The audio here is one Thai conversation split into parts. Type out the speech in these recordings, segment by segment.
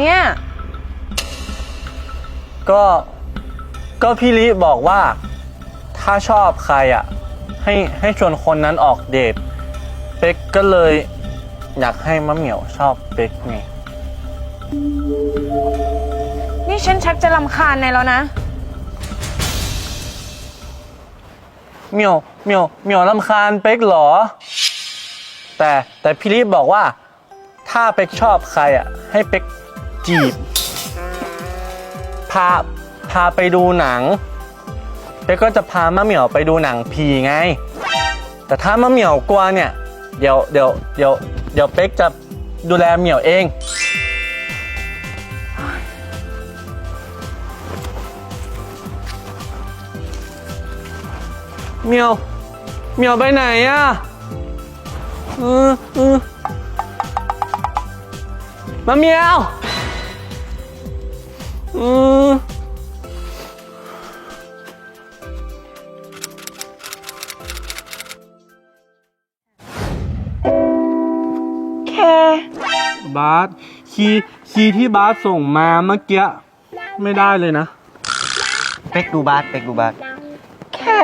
เนี่ย ก็ก็พี่ลิบอกว่า ถ้าชอบใครอะ ให้ให้ชวนคนนั้นออกเดทเป็กก็เลย อยากให้มะเหมียวชอบเป็กไงนี่ฉันชักจะลำคาญในายแล้วนะ เหมียวเหมียวเหมียวลำคาญเป็กเหรอ แต่แต่พี่ลิบอกว่า ถ้าเป็กชอบใครอะ ให้เป็ก จีบ พาพาไปดูหนังเป็กก็จะพามะเหมียวไปดูหนังผีไง แต่ถ้ามะเหมียวกลัวเนี่ย เดี๋ยวเดี๋ยวเดี๋ยวเดี๋ยวเป็กจะดูแลเหมียวเอง เหมียว เหมียวไปไหนอะเออเออมาเหมียว อือแค่บาสคีย์คีย์ที่บาสส่งมาเมื่อกี้ไม่ได้เลยนะเป็กดูบาสเป็กดูบาสแค่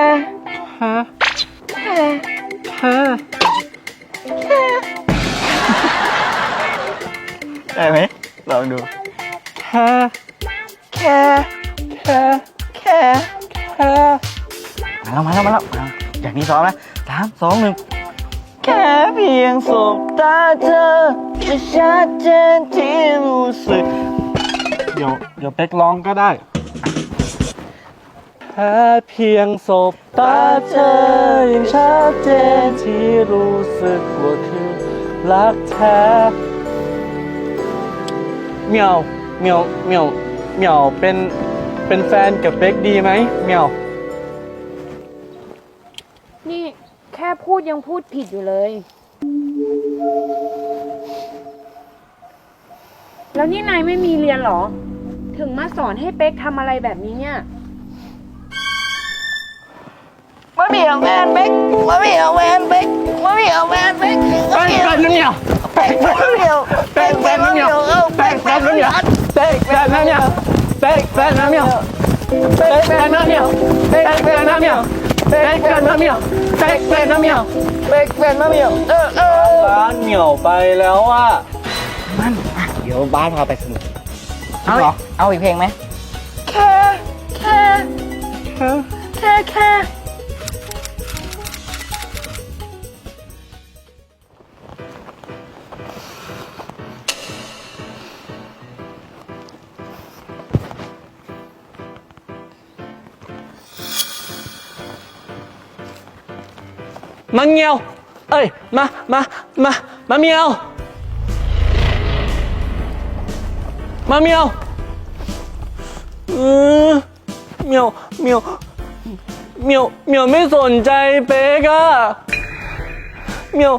ฮะแค่ฮะได้ไหมลองดูฮะแค่แค่แค่แค่มาแล้วมาแล้วมาแล้วอะอย่างนี้ซ้อมนะสามสองหนึ่งแค่เพียงสบตาเธอจะชัดเจนที่รู้สึก เดี๋ยวเดี๋ยวเป็กร้องก็ได้แค่เพียงสบตาเธอยังชัดเจนที่รู้สึกว่าคือรักแท้เหมียวเหมียวเหมียว เหมียวเป็นเป็นแฟนกับเป็กดีไหมเหมียว นี่แค่พูดยังพูดผิดอยู่เลย แล้วนี่นายไม่มีเรียนเหรอ ถึงมาสอนให้เป๊กทำอะไรแบบนี้เนี่ย มะเหมี่ยวแวนเบ็กมะเหมี่ยวแวนเบ็กมะเหมี่ยวแวนเบ็กมะเหมี่ยวแฟนนะเหมียวแป้งมะเหมี่ยว บ็กแฟนมะเหมี่ยวเออเออบ้านเหนียวไปแล้วอะมันเดี๋ยวบ้านพาไปสนุกเอาเหรอเอาอีกเพลงไหมแค่แค่แค่แค่ มาเหมียว เอ้ย มา มา มา มาเมียว มาเมียวเออเมียว เมียว เมียว เมียวไม่สนใจเป๊กอะเมียว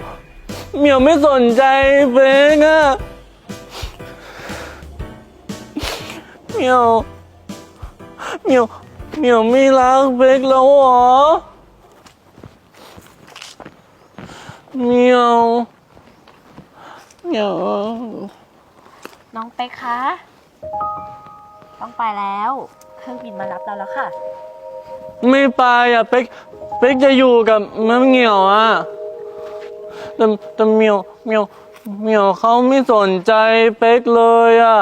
เมียวไม่สนใจเป๊กอะเมียว เมียว เมียวไม่รักเป๊กแล้วเหรอ เหมียวเหมียวน้องเป๊กคะ ต้องไปแล้ว เครื่องบินมารับเราแล้วค่ะ ไม่ไปอะเป๊กเป๊กจะอยู่กับมะเหมียวอะแต่แต่เหมียวเหมียวเหมียวเขาไม่สนใจเป๊กเลยอะ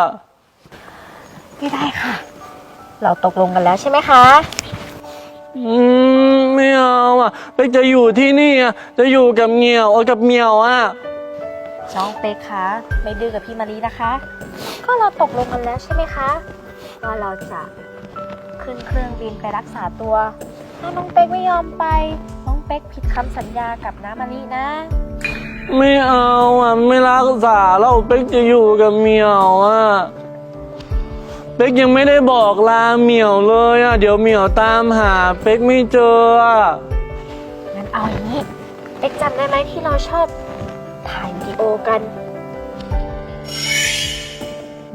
ไม่ได้ค่ะ เราตกลงกันแล้วใช่ไหมคะ อืมไม่ เอาอะเป๊กจะอยู่ที่นี่อะจะอยู่กับเหมียวเอากับเหมียวอะน้องเป๊กคะไม่ดื้อกับพี่มารีนะคะ ก็เราตกลงกันแล้วใช่ไหมคะ ว่าเราจะขึ้นเครื่องบินไปรักษาตัว ถ้าน้องเป๊กไม่ยอมไป น้องเป๊กผิดคำสัญญากับน้ามารีนะ ไม่เอาอะไม่รักษาแล้วเป๊กจะอยู่กับเหมียวอะ เป๊กยังไม่ได้บอกลาเหมียวเลยอะเดี๋ยวเหมียวตามหาเป๊กไม่เจออะงั้นเอาอย่างนี้เป๊กจำได้ไหมที่เราชอบถ่ายวิดีโอกัน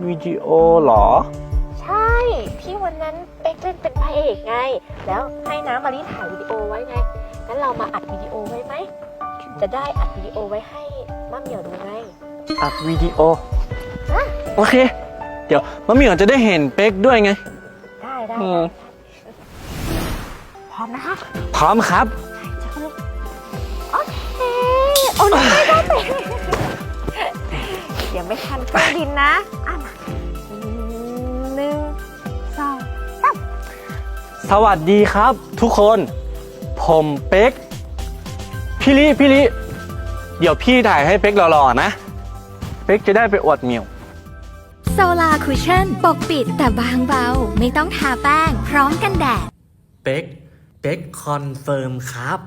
วิดีโอเหรอ ใช่ที่วันนั้นเป๊กเล่นเป็นพระเอกไง แล้วให้น้ำมารีถ่ายวิดีโอไว้ไงงั้นเรามาอัดวิดีโอไว้ไหมจะได้อัดวิดีโอไว้ให้มะเหมียวดูไงอัดวิดีโอฮะโอเค เดี๋ยวมะเหมียวจะได้เห็นเป๊กด้วยไงได้ได้อืมพร้อมนะคะพร้อมครับ โอเคโอ้ยไม่ได้เป๊กเดี๋ยวไม่ทันเครื่องบินนะอะมาหนึ่งสองสวัสดีครับ ทุกคน ผมเป๊กพี่ลิพี่ลิเดี๋ยวพี่ถ่ายให้เป๊กหล่อๆนะ เป๊กจะได้ไปอวดเหมียว โซลาคุชชั่นปกปิดแต่บางเบา ไม่ต้องทาแป้ง พร้อมกันแดด เป๊ก เป๊กคอนเฟิร์มครับ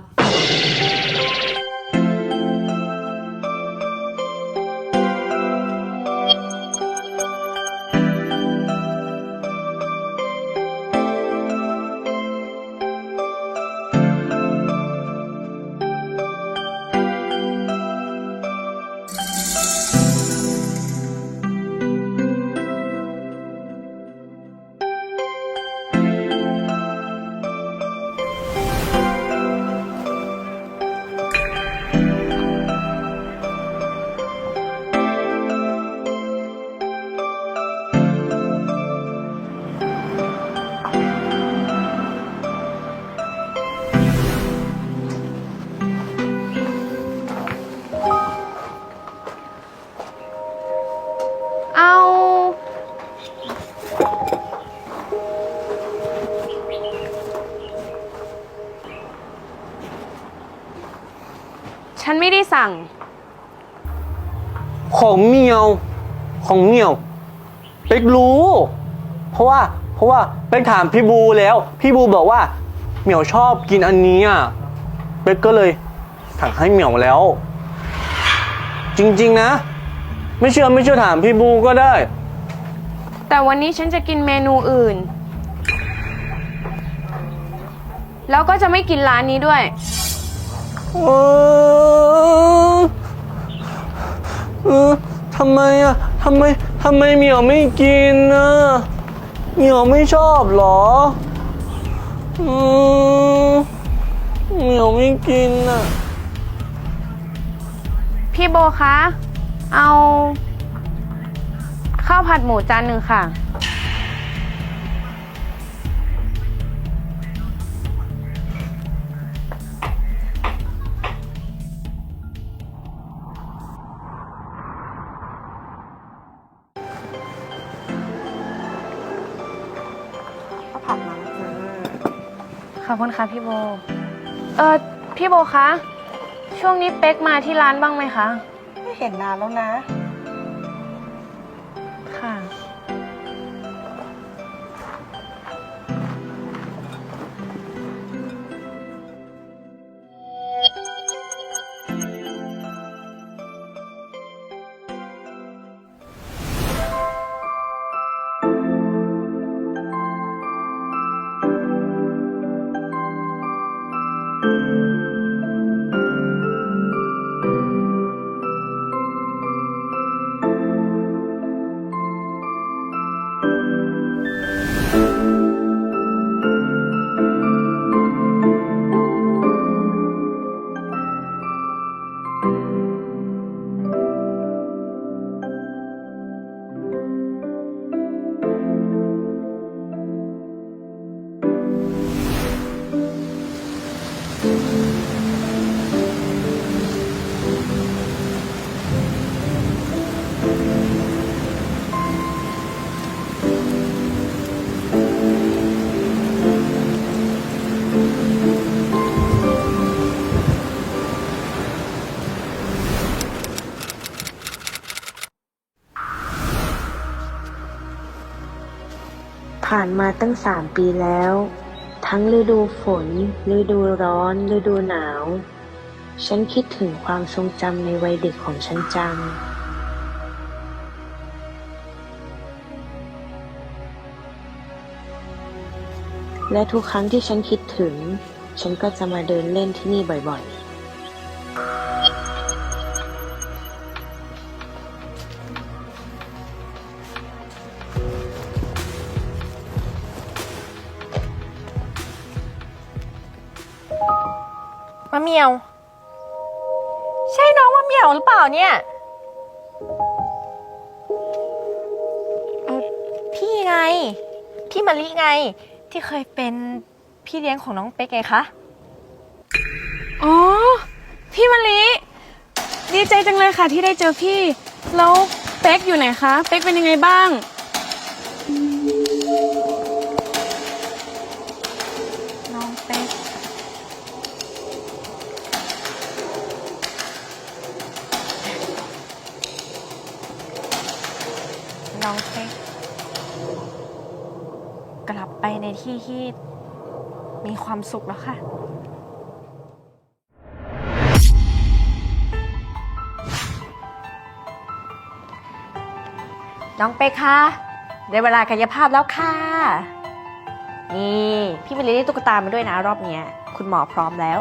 ไม่ได้สั่ง ของเหมียว ของเหมียว เป๊กรู้ เพราะว่า เพราะว่าเป๊กถามพี่บูแล้ว พี่บูบอกว่า เหมียวชอบกินอันนี้อะเป๊กก็เลยสั่งให้เหมียวแล้ว จริง ๆ นะ ไม่เชื่อไม่เชื่อถามพี่บูก็ได้ แต่วันนี้ฉันจะกินเมนูอื่น แล้วก็จะไม่กินร้านนี้ด้วย เออทำไมอะทำไมทำไมเหมียวไม่กินอะเหมียวไม่ชอบเหรออืมเหมียวไม่กินอะ พี่โบคะ เอา ข้าวผัดหมูจานหนึ่งค่ะ ผัดมาแล้วจ้าขอบคุณค่ะพี่โบ เออพี่โบคะ ช่วงนี้เป๊กมาที่ร้านบ้างไหมคะ ไม่เห็นนานแล้วนะค่ะ ผ่านมาตั้งสามปีแล้ว ทั้งฤดูฝน ฤดูร้อน ฤดูหนาว ฉันคิดถึงความทรงจำในวัยเด็กของฉันจังและทุกครั้งที่ฉันคิดถึง ฉันก็จะมาเดินเล่นที่นี่บ่อยๆ มะเหมียว ใช่น้องมะเหมียวหรือเปล่าเนี่ย เออไง พี่มะลิไง ที่เคยเป็นพี่เลี้ยงของน้องเป๊กไงคะ อ๋อ พี่มะลิ ดีใจจังเลยค่ะที่ได้เจอพี่ แล้วเป๊กอยู่ไหนคะ เป๊กเป็นยังไงบ้าง น้องเป๊กกลับไปในที่ที่มีความสุขแล้วค่ะ น้องเป๊กคะได้เวลากายภาพแล้วค่ะ นี่ พี่มิลลี่ได้ตุ๊กตามาด้วยนะรอบเนี้ย คุณหมอพร้อมแล้ว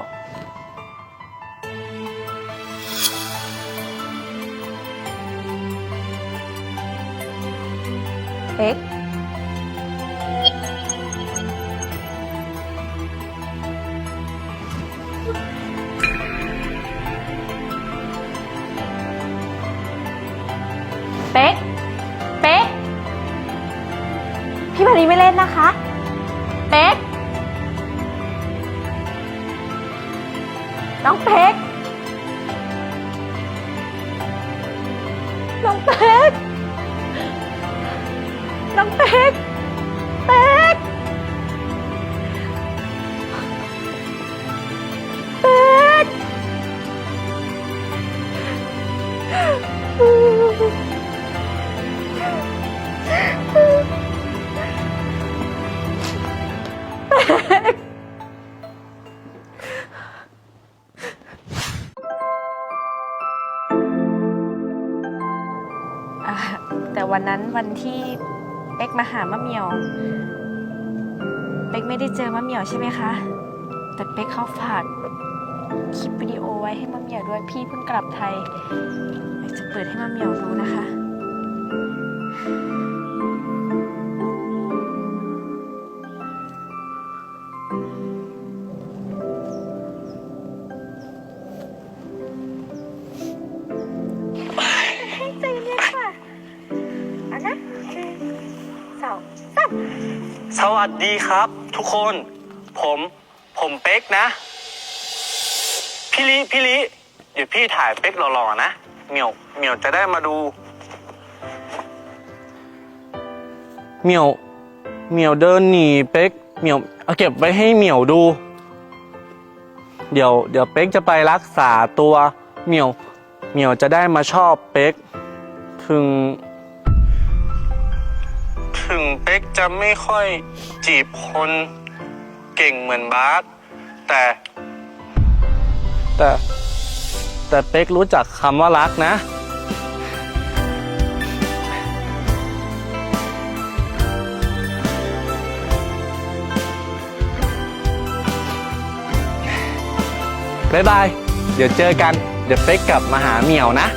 เป๊กเป๊ก เป๊ก พี่มารีไม่เล่นนะคะ เป๊ก น้องเป๊ก เป็กมาหามะเหมียว เป็กไม่ได้เจอมะเหมียวใช่ไหมคะ แต่เป็กเขาฝากคลิปวิดีโอไว้ให้มะเหมียวด้วยพี่เพิ่งกลับไทยอยากจะเปิดให้มะเหมียวดูนะคะ ดีครับ ทุกคนผมผมเป๊กนะพี่ลิพี่ลิเดี๋ยวพี่ถ่ายเป๊กหล่อๆนะเหมียวเหมียวจะได้มาดูเหมียวเหมียวเดินหนีเป๊กเหมียวเอาเก็บไว้ให้เหมียวดู เดี๋ยวเดี๋ยวเป๊กจะไปรักษาตัวเหมียวเหมียวจะได้มาชอบเป๊กถึง กจะไม่ค่อยจีบคนเก่งเหมือนบาสแต่ แต่ แต่เป๊กรู้จักคำว่ารักนะ บ๊ายบาย เดี๋ยวเจอกัน เดี๋ยวเป๊กกลับมาหาเหมียวนะ